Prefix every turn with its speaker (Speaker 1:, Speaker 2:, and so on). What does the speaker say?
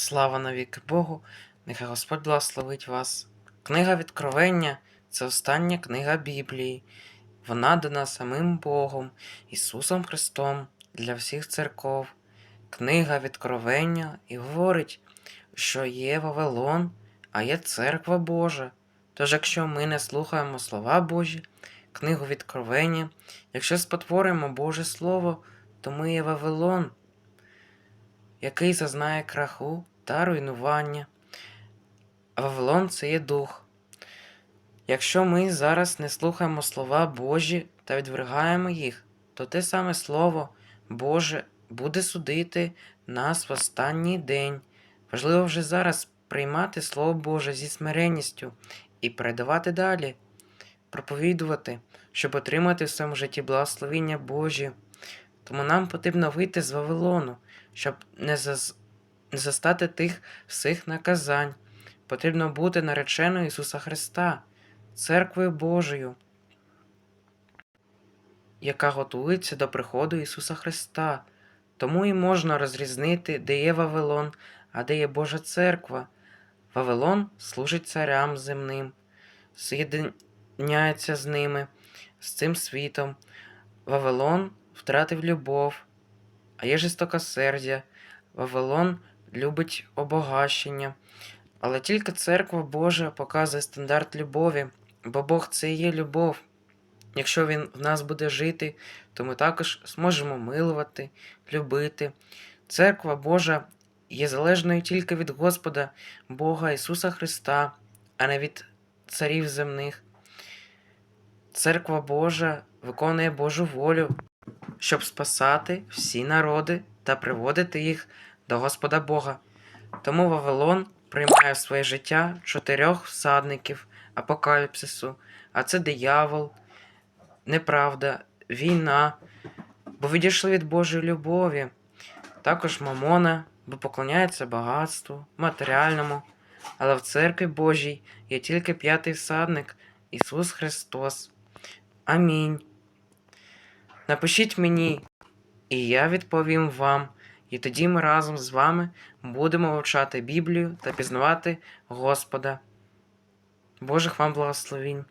Speaker 1: Слава навіки Богу, нехай Господь благословить вас. Книга Відкровення це остання книга Біблії. Вона дана самим Богом, Ісусом Христом для всіх церков. Книга Відкровення і говорить, що є Вавилон, а є церква Божа. Тож, якщо ми не слухаємо слова Божі, книгу Відкровення, якщо спотворимо Боже Слово, то ми є Вавилон, який зазнає краху та руйнування. Вавилон це є дух. Якщо ми зараз не слухаємо слова Божі та відвергаємо їх, то те саме Слово Боже буде судити нас в останній день. Важливо вже зараз приймати Слово Боже зі смиренністю і передавати далі, проповідувати, щоб отримати в своєму житті благословіння Божі. Тому нам потрібно вийти з Вавилону, щоб не, заз... не застати тих всіх наказань. Потрібно бути нареченою Ісуса Христа, церквою Божою, яка готується до приходу Ісуса Христа. Тому і можна розрізнити, де є Вавилон, а де є Божа церква. Вавилон служить царям земним, з'єднається з ними, з цим світом. Вавилон втратив любов, а є жестокосердя. Вавилон любить обогащення. Але тільки церква Божа показує стандарт любові, бо Бог це і є любов. Якщо Він в нас буде жити, то ми також зможемо милувати, любити. Церква Божа є залежною тільки від Господа, Бога Ісуса Христа, а не від царів земних. Церква Божа виконує Божу волю, щоб спасати всі народи та приводити їх до Господа Бога. Тому Вавилон приймає в своє життя чотирьох всадників апокаліпсису, а це диявол, неправда, війна, бо відійшли від Божої любові, також Мамона, бо поклоняється багатству, матеріальному, але в церкві Божій є тільки п'ятий всадник Ісус Христос. Амінь. Напишіть мені, і я відповім вам. І тоді ми разом з вами будемо вивчати Біблію та пізнавати Господа. Божих вам благословінь!